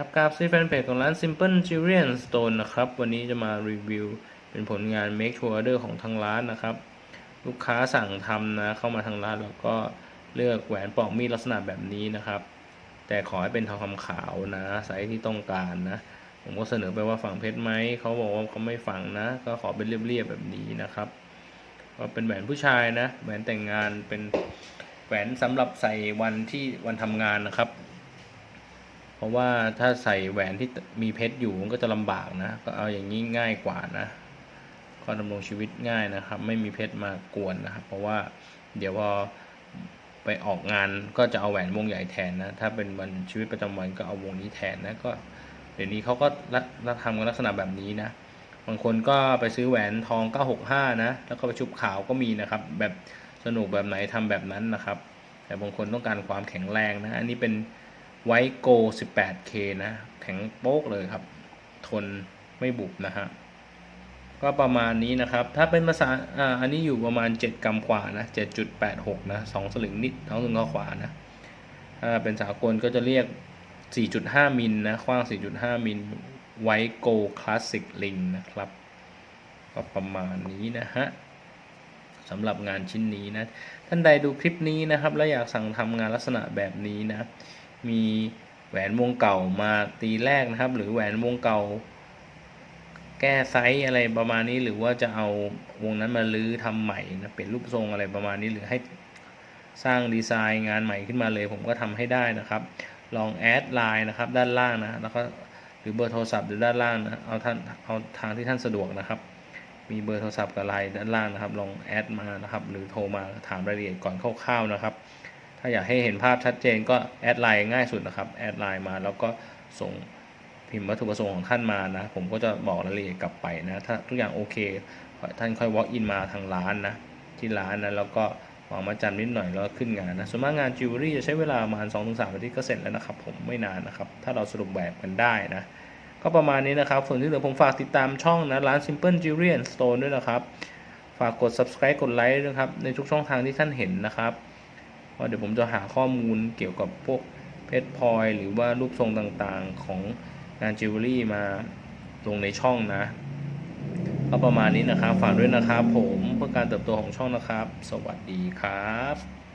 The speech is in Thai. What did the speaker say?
ครับกราฟซีแฟนเพจของร้าน Simple Jewelry Stone นะครับ วันนี้จะมารีวิว เป็นผลงาน Make to Order ของทางร้านนะครับ ลูกค้าสั่งทำนะ เข้ามาทางร้านแล้วก็เลือกแหวนปอกมีดลักษณะแบบนี้นะครับ แต่ขอให้เป็นทองคำขาวนะ ไซส์ที่ต้องการนะ ผมก็เสนอไปว่าฝังเพชรไหม เขาบอกว่าเขาไม่ฝังนะ ก็ขอเป็นเรียบๆแบบนี้นะครับก็เป็นแหวนผู้ชายนะ แหวนแต่งงานเป็นแหวนสำหรับใส่วันที่วันทำงานนะครับ เพราะว่าถ้าใส่แหวนที่มีเพชรอยู่มันก็จะลำบากนะ ก็เอาอย่างนี้ง่ายกว่านะ ก็ดำรงชีวิตง่ายนะครับ ไม่มีเพชรมากวนนะครับ เพราะว่าเดี๋ยวพอไปออกงานก็จะเอาแหวนวงใหญ่แทนนะ ถ้าเป็นวันชีวิตประจำวันก็เอาวงนี้แทนนะ ก็เดี๋ยวนี้เขาก็รัดรัดทำกันลักษณะแบบนี้นะ บางคนก็ไปซื้อแหวนทอง 965 นะ แล้วก็ไปชุบขาวก็มีนะครับ แบบสนุกแบบไหนทำแบบนั้นนะครับ แต่บางคนต้องการความแข็งแรงนะ อันนี้เป็น ไวโก 18K นะ แข็งโป๊กเลยครับ ทนไม่บุบนะฮะ ก็ประมาณนี้นะครับ ถ้าเป็นภาษาอ่าอันนี้อยู่ประมาณ 7 กรัมกว่านะ 7.86 นะ2สลึงนิดท้องถึงข้อขวานะถ้าเป็นสากลก็จะเรียก 4.5 มิลนะ กว้าง 4.5 มิลไวโกคลาสสิกลิงนะครับ ก็ประมาณนี้นะฮะสำหรับงานชิ้นนี้นะ ท่านใดดูคลิปนี้นะครับ แล้วอยากสั่งทำงานลักษณะแบบนี้นะ มีแหวนวงเก่ามาตีแรกนะครับ หรือแหวนวงเก่า แก้ไซส์อะไรประมาณนี้หรือว่าจะเอาวงนั้นมาลื้อทำใหม่นะเปลี่ยนรูปทรงอะไรประมาณนี้หรือให้สร้างดีไซน์งานใหม่ขึ้นมาเลย ผมก็ทำให้ได้นะครับ ลองแอดไลน์นะครับ ด้านล่างนะแล้วก็หรือเบอร์โทรศัพท์หรือด้านล่างนะเอาท่านเอาทางที่ท่านสะดวกนะครับ มีเบอร์โทรศัพท์กับไลน์ด้านล่างนะครับ ลองแอดมานะครับ หรือโทรมาถามรายละเอียดก่อนคร่าวๆนะครับาอยากให้เห็นภาพชัดเจนก็แอดไลน์ง่ายสุดนะครับแอดไลน์มาแล้วก็ส่งพิมพ์วัตถุประสงค์ของท่านมานะ ผมก็จะบอกรายละเอียดกลับไปนะ ถ้าทุกอย่างโอเค ท่านค่อย walk in มาทางร้านนะ ที่ร้านนะ แล้วก็วางมาจำนิดหน่อยแล้วขึ้นงานนะ ส่วนมากงานจิวเวลรี่จะใช้เวลาประมาณ2-3อาทิตย์ก็เสร็จแล้วนะครับผมไม่นานนะครับ ถ้าเราสรุปแบบกันได้นะ ก็ประมาณนี้นะครับ ส่วนที่เหลือผมฝากติดตามช่องนะร้าน Simple Jewelry and Stone ด้วยนะครับ ฝากกด subscribe กดไลค์ด้วยครับในทุกช่องทางที่ท่านเห็นนะครับ เพราะเดี๋ยวผมจะหาข้อมูลเกี่ยวกับพวกเพชรพลอยหรือว่ารูปทรงต่างๆของงานจิวเวลรี่มาลงในช่องนะ ก็ประมาณนี้นะครับ ฝากด้วยนะครับผมเพื่อการเติบโตของช่องนะครับ สวัสดีครับ